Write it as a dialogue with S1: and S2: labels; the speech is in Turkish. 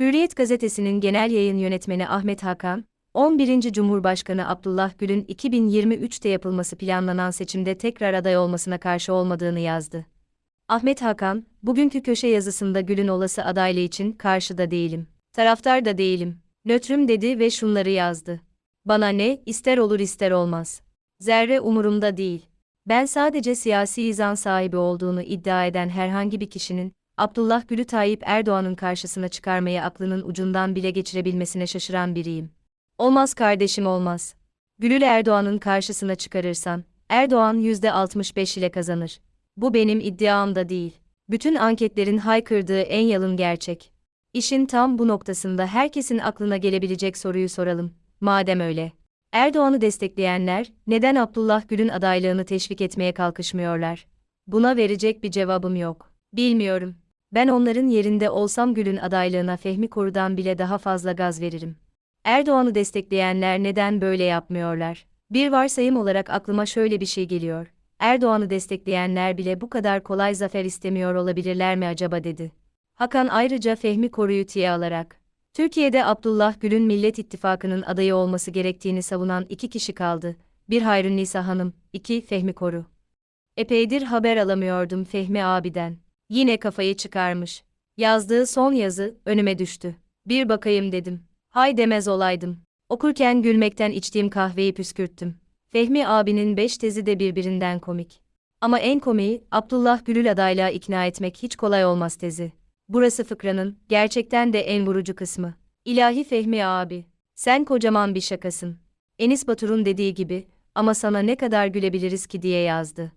S1: Hürriyet gazetesinin genel yayın yönetmeni Ahmet Hakan, 11. Cumhurbaşkanı Abdullah Gül'ün 2023'te yapılması planlanan seçimde tekrar aday olmasına karşı olmadığını yazdı. Ahmet Hakan, bugünkü köşe yazısında Gül'ün olası adaylığı için karşıda değilim. Taraftar da değilim. Nötrüm dedi ve şunları yazdı. Bana ne, ister olur ister olmaz. Zerre umurumda değil. Ben sadece siyasi izan sahibi olduğunu iddia eden herhangi bir kişinin, Abdullah Gül'ü Tayyip Erdoğan'ın karşısına çıkarmayı aklının ucundan bile geçirebilmesine şaşıran biriyim. Olmaz kardeşim olmaz. Gül'ü Erdoğan'ın karşısına çıkarırsan, Erdoğan %65 ile kazanır. Bu benim iddiam da değil. Bütün anketlerin haykırdığı en yalın gerçek. İşin tam bu noktasında herkesin aklına gelebilecek soruyu soralım. Madem öyle. Erdoğan'ı destekleyenler, neden Abdullah Gül'ün adaylığını teşvik etmeye kalkışmıyorlar? Buna verecek bir cevabım yok. Bilmiyorum. Ben onların yerinde olsam Gül'ün adaylığına Fehmi Koru'dan bile daha fazla gaz veririm. Erdoğan'ı destekleyenler neden böyle yapmıyorlar? Bir varsayım olarak aklıma şöyle bir şey geliyor. Erdoğan'ı destekleyenler bile bu kadar kolay zafer istemiyor olabilirler mi acaba dedi. Hakan ayrıca Fehmi Koru'yu tiye alarak, Türkiye'de Abdullah Gül'ün Millet İttifakı'nın adayı olması gerektiğini savunan iki kişi kaldı. Bir Hayrun Nisa Hanım, iki Fehmi Koru. Epeydir haber alamıyordum Fehmi abiden. Yine kafayı çıkarmış. Yazdığı son yazı önüme düştü. Bir bakayım dedim. Hay demez olaydım. Okurken gülmekten içtiğim kahveyi püskürttüm. Fehmi abinin beş tezi de birbirinden komik. Ama en komiği, Abdullah Gül'ül adaylığa ikna etmek hiç kolay olmaz tezi. Burası fıkranın, gerçekten de en vurucu kısmı. İlahi Fehmi abi, sen kocaman bir şakasın. Enis Batur'un dediği gibi, ama sana ne kadar gülebiliriz ki diye yazdı.